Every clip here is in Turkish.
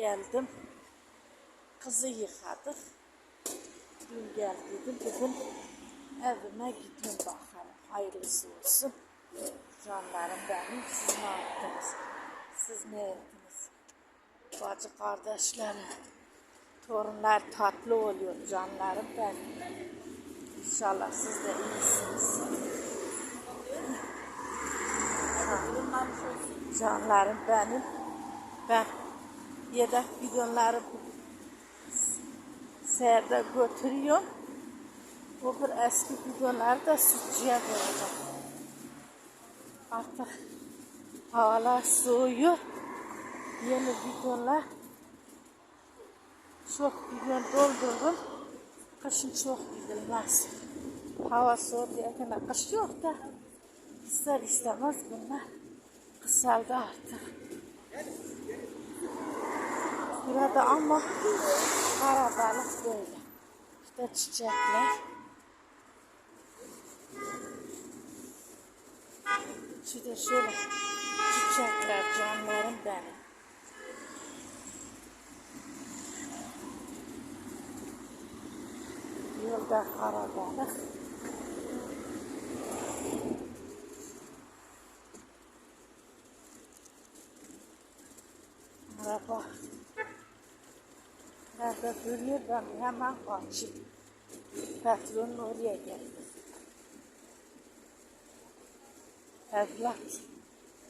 Geldim. Kızı yıkadık. Dün geldiydim. Bugün evime gidin bakalım. Hayırlısı olsun. Canlarım benim. Siz ne yaptınız? Siz ne ettiniz? Bacı kardeşlerim. Torunlar tatlı oluyor canlarım benim. İnşallah siz de iyisiniz. Canlarım benim. Ben yedek bidonları seherde götürüyorum. Bu bir eski bidonları da sütçüye koyacağım. Artık havalar soğuyor. Yeni bidonlar çok bidon doldururum. Kışın çok gidilmez. Hava soğudu yakına kış yok da ister istemez bunlar kısaldı artık. Burada ama karabalık böyle. İşte çiçekler. Şurada şöyle çiçekler canlarım benim. Yolda karabalık. Araba nerede duruyor ben hemen kaçayım. Patronun oraya geldi. Evlat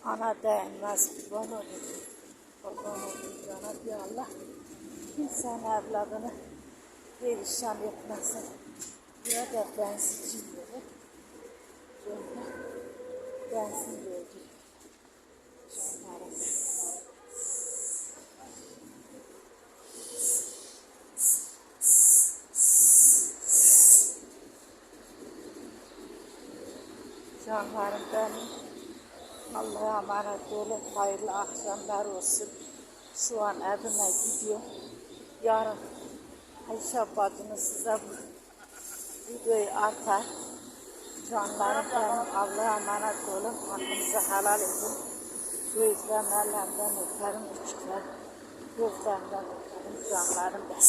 ana değmez kurban olur. Kurban olur Cenab-ı Allah. Kimsenin evladını perişan etmesin. Burada benzinci verir. Yolda benzin verir. Canlarım. Canlarım benim. Allah'a emanet olun. Hayırlı akşamlar olsun. Şu an evime gidiyorum. Yarın Ayşe bacınız size bu videoyu atar. Canlarım benim. Allah'a emanet olun. Hakkınızı helal edin. Gözlerim ellerimden öperim. Uçuklar gözlerimden öperim. Canlarım benim.